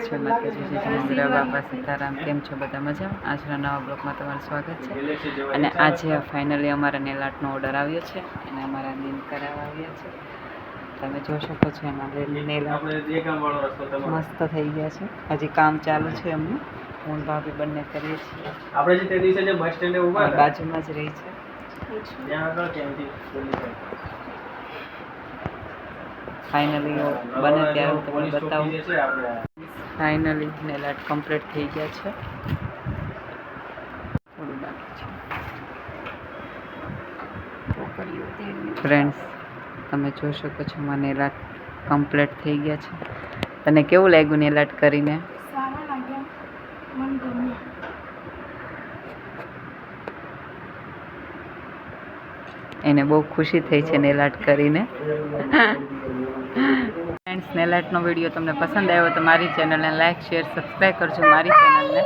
જય માતાજી શ્રી બાપા સીતારામ કેમ છો બધા મજામાં? આજના નવા બ્લોકમાં તમારું સ્વાગત છે. અને આજે ફાઇનલી અમારા નેલાટનો ઓર્ડર આવ્યો છે. અને અમારા દિન કરાવવા આવ્યા છે. તમે જોઈ શકો છો એમાં નેલાટ મસ્ત થઈ ગયા છે. હજી કામ ચાલુ છે એમનું. હું ભાભી બંને કરીએ છીએ. આપણે જે તે દિવસે જે બસ સ્ટેન્ડે ઊભા બાજુમાં જ રહી છે. ત્યાં આગળ ત્યાંથી ફાઇનલી બને ત્યારે તમને બતાવું. જે નેલ આર્ટ ફાઇનલી કમ્પ્લીટ થઈ ગયા છે. થોડું બાકી છે. ફ્રેન્ડ્સ તમે જોઈ શકો છો મારા નેલ આર્ટ કમ્પ્લીટ થઈ ગયા છે. તને કેવું લાગ્યું નેલાટ કરીને? સારા લાગ્યા. એને બહુ ખુશી થઈ છે નેલાટ કરીને. ફ્રેન્ડ્સ નેલાટનો વીડિયો તમને પસંદ આવ્યો તો મારી ચેનલને લાઇક શેર, સબસ્ક્રાઈબ કરજો, મારી ચેનલને.